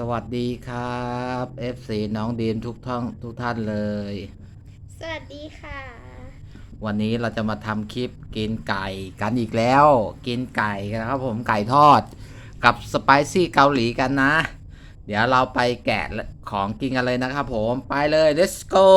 สวัสดีครับ FC น้องดีมทุกท่องทุกท่านเลย สวัสดีค่ะ วันนี้เราจะมาทำคลิปกินไก่กันอีกแล้ว กินไก่กันนะครับผมไก่ทอดกับสไปซี่เกาหลีกันนะ เดี๋ยวเราไปแกะของกินกันเลยนะครับผมไปเลย let's go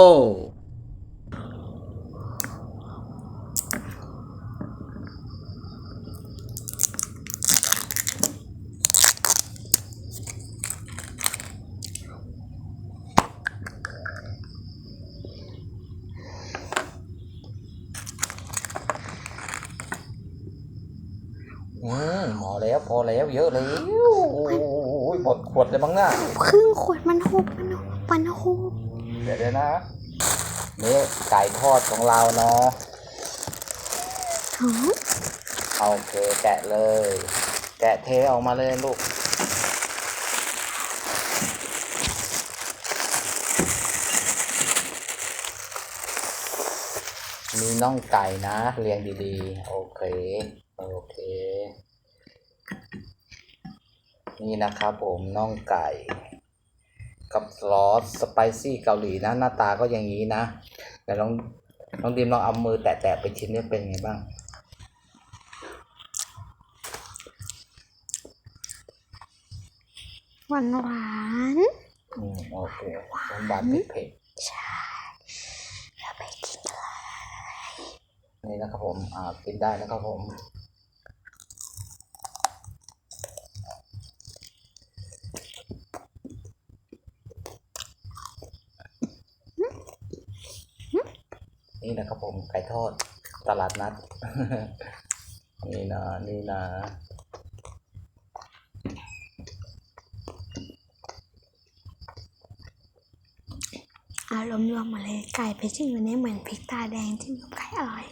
อืมพอแล้วพอแล้วเยอะเลยโอ้ยหมดขวดเลยมั้งน่ะครึ่งขวดมันหกมันหกมันหกเดี๋ยวเดี๋ยวนะนี่ไก่ทอดของเราเนาะหอมโอเคแกะเลย แกะเทออกมาเลยลูกมีน่องไก่นะ เรียงดีๆ โอเค โอเค นี่นะครับผมน่องไก่ กับซอสสไปซี่เกาหลีนะ หน้าตาก็อย่างนี้นะแต่ลองลองดิมลองเอามือแตะๆไปชิ้นนี้เป็นไงบ้างหวานหวานอืมโอเคหวานหวานเผ็ดเผ็ดใช่เราไปกินกันเลยๆนี่นะครับผม อ่า กินได้นะครับผม นี่นะครับผมไก่ทอดตลาดนัด นี่นะนี่นะอารมณ์รวมมาเลยไก่ไปจิ้มวันนี้เหมือนพริกตาแดงจิ้มกับไก่อร่อย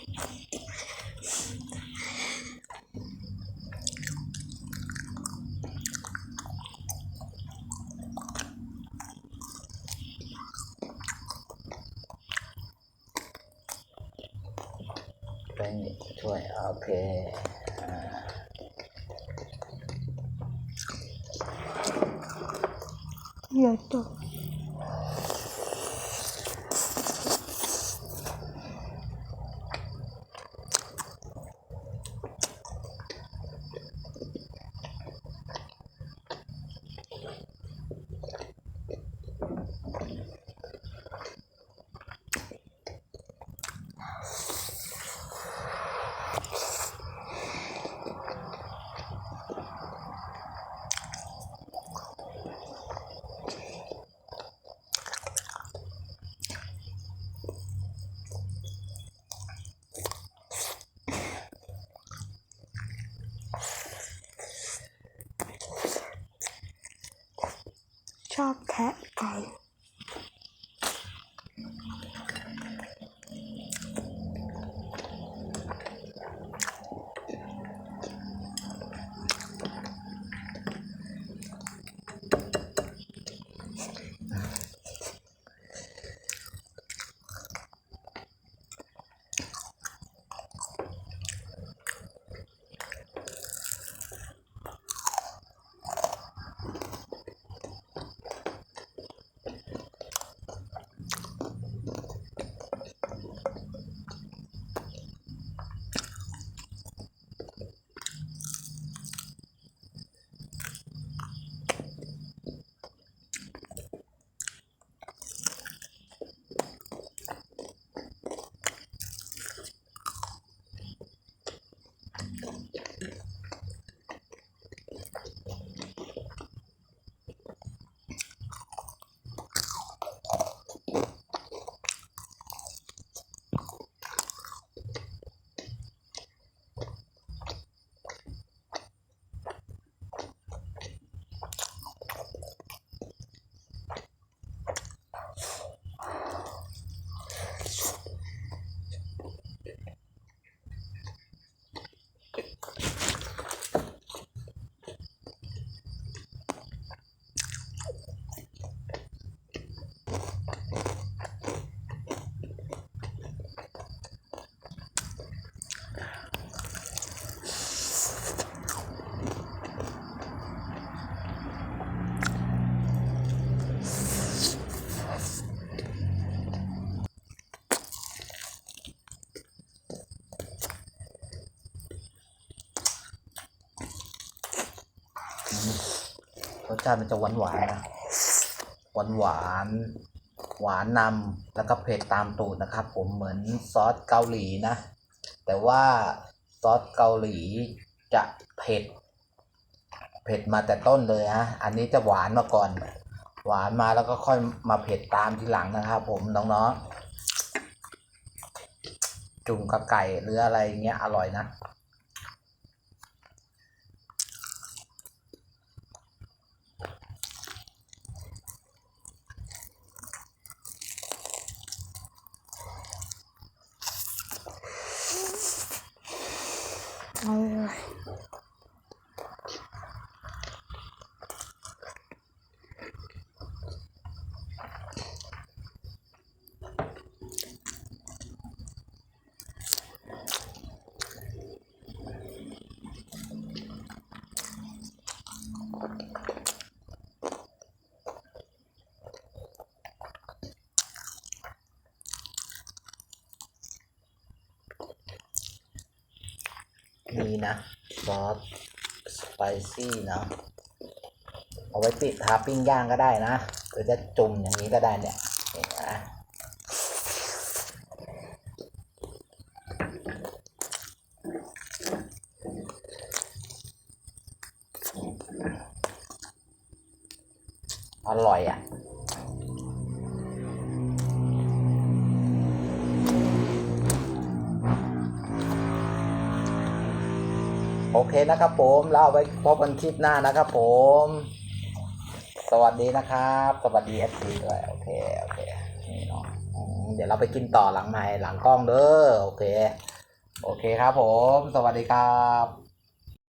แป้งช่วยโชอบแทะไก่ รสชาติมันจะหวานหวานนะหวานหวานหวานนำแล้วก็เผ็ดตามตูดนะครับ ผมเหมือนซอสเกาหลีนะ แต่ว่าซอสเกาหลีจะเผ็ด เผ็ดมาแต่ต้นเลยฮะอันนี้จะหวานมาก่อน หวานมาแล้วก็ค่อยมาเผ็ดตามทีหลังนะครับ ผมน้องๆจุ่มกับไก่หรืออะไรเงี้ยอร่อยนะ นี่นะซอสสไปซี่เนะเอาไว้ปิดทาปิ้งย่างก็ได้นะหรือจะจุ่มอย่างนี้ก็ได้เนี่ยนี่นะอร่อยอะ โอเคนะครับผมแล้วเอาไว้พบกันคลิปหน้านะครับผม สวัสดีนะครับ สวัสดีเอฟซีด้วยโอเคโอเคนี่เนาะเดี๋ยวเราไปกินต่อหลังไม้หลังกล้องเด้อโอเค โอเคครับผม สวัสดีครับ